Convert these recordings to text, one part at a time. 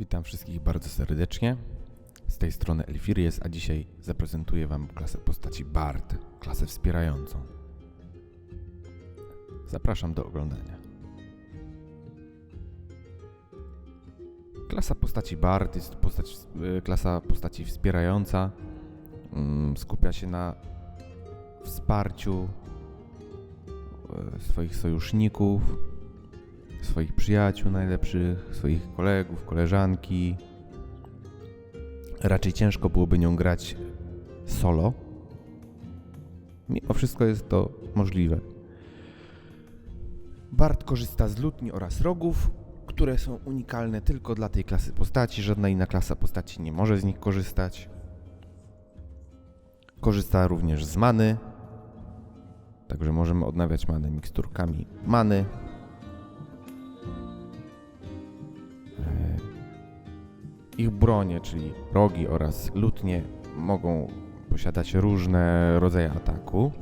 Witam wszystkich bardzo serdecznie. Z tej strony Elfiries, a dzisiaj zaprezentuję Wam klasę postaci Bard, klasę wspierającą. Zapraszam do oglądania. Klasa postaci Bard jest postać, y, klasa postaci wspierająca. Mm, Skupia się na wsparciu y, swoich sojuszników, swoich przyjaciół najlepszych, swoich kolegów, koleżanki. Raczej ciężko byłoby nią grać solo. Mimo wszystko jest to możliwe. Bart korzysta z lutni oraz rogów, które są unikalne tylko dla tej klasy postaci. Żadna inna klasa postaci nie może z nich korzystać. Korzysta również z many. Także możemy odnawiać manę miksturkami many. Ich bronie, czyli rogi oraz lutnie, mogą posiadać różne rodzaje ataku.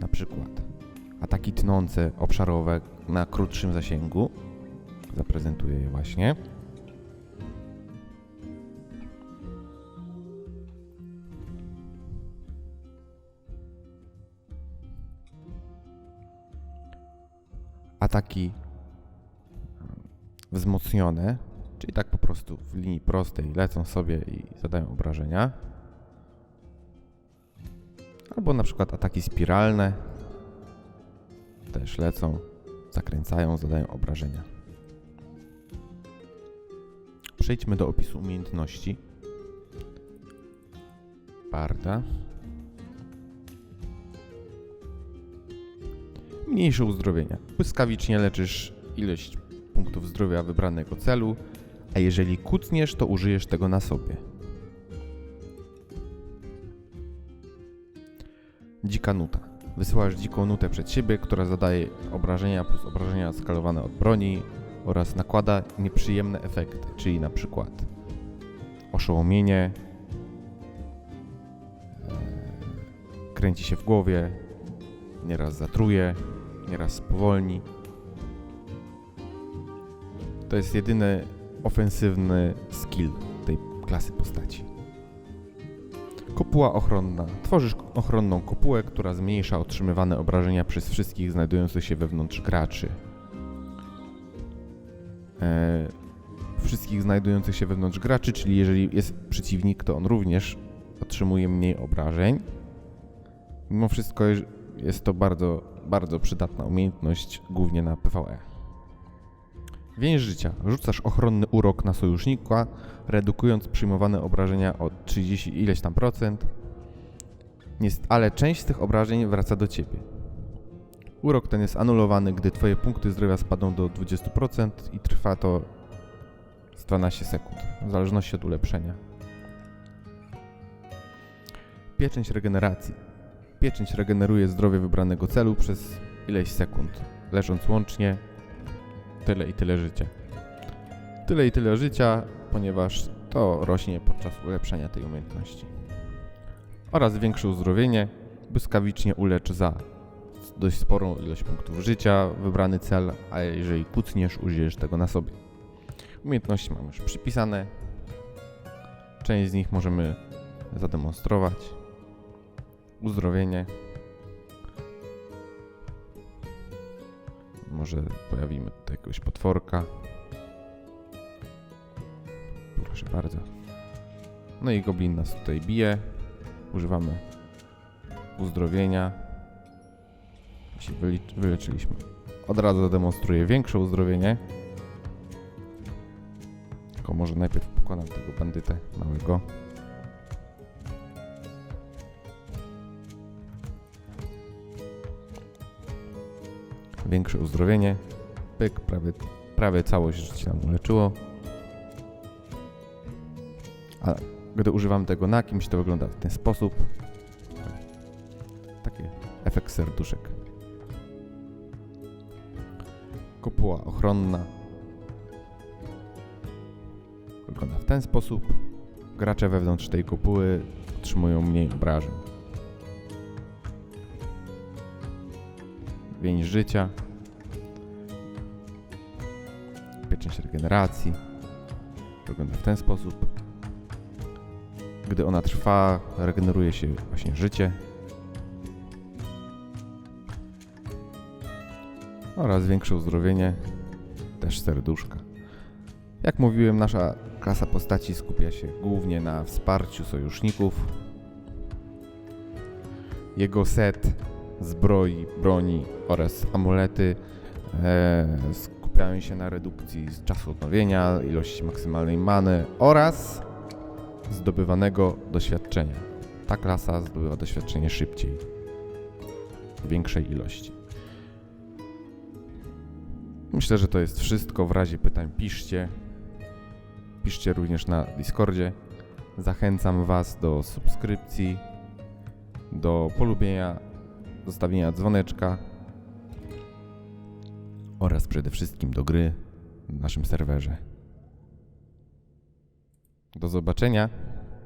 Na przykład ataki tnące, obszarowe na krótszym zasięgu. Zaprezentuję je właśnie. Ataki wzmocnione, prostu w linii prostej lecą sobie i zadają obrażenia. Albo na przykład ataki spiralne też lecą, zakręcają, zadają obrażenia. Przejdźmy do opisu umiejętności. Barda. Mniejsze uzdrowienia. Błyskawicznie leczysz ilość punktów zdrowia wybranego celu, a jeżeli kucniesz, to użyjesz tego na sobie. Dzika nuta. Wysyłasz dziką nutę przed siebie, która zadaje obrażenia plus obrażenia skalowane od broni oraz nakłada nieprzyjemne efekty, czyli na przykład oszołomienie, e, kręci się w głowie, nieraz zatruje, nieraz spowolni. To jest jedyny ofensywny skill tej klasy postaci. Kopuła ochronna. Tworzysz ochronną kopułę, która zmniejsza otrzymywane obrażenia przez wszystkich znajdujących się wewnątrz graczy. E, wszystkich znajdujących się wewnątrz graczy, czyli jeżeli jest przeciwnik, to on również otrzymuje mniej obrażeń. Mimo wszystko jest to bardzo, bardzo przydatna umiejętność, głównie na PvE. Więź życia. Rzucasz ochronny urok na sojusznika, redukując przyjmowane obrażenia o 30 ileś tam procent. Ale część z tych obrażeń wraca do ciebie. Urok ten jest anulowany, gdy twoje punkty zdrowia spadną do 20% i trwa to z 12 sekund, w zależności od ulepszenia. Pieczęć regeneracji. Pieczęć regeneruje zdrowie wybranego celu przez ileś sekund, leżąc łącznie tyle i tyle życia. Tyle i tyle życia, ponieważ to rośnie podczas ulepszenia tej umiejętności. Oraz większe uzdrowienie błyskawicznie ulecz za dość sporą ilość punktów życia wybrany cel, a jeżeli kucniesz, użyjesz tego na sobie. Umiejętności mamy już przypisane. Część z nich możemy zademonstrować. Uzdrowienie. Może pojawimy tutaj jakiegoś potworka. Proszę bardzo. No i goblin nas tutaj bije. Używamy uzdrowienia. I się wyleczyliśmy. Od razu zademonstruję większe uzdrowienie. Tylko może najpierw pokonam tego bandytę małego. Większe uzdrowienie. Pyk, prawie, prawie całość życia nam uleczyło. A gdy używam tego na kimś, to wygląda w ten sposób. Taki efekt serduszek. Kopuła ochronna. Wygląda w ten sposób. Gracze wewnątrz tej kopuły otrzymują mniej obrażeń. Więź życia. Pieczęć regeneracji. wygląda w ten sposób. Gdy ona trwa, regeneruje się właśnie życie. Oraz większe uzdrowienie, też serduszka. Jak mówiłem, nasza klasa postaci skupia się głównie na wsparciu sojuszników. Jego set zbroi, broni oraz amulety e, skupiają się na redukcji czasu odnowienia, ilości maksymalnej many oraz zdobywanego doświadczenia. Ta klasa zdobywa doświadczenie szybciej, w większej ilości. Myślę, że to jest wszystko. W razie pytań piszcie. Piszcie również na Discordzie. Zachęcam Was do subskrypcji, do polubienia, zostawienia dzwoneczka oraz przede wszystkim do gry na naszym serwerze. Do zobaczenia.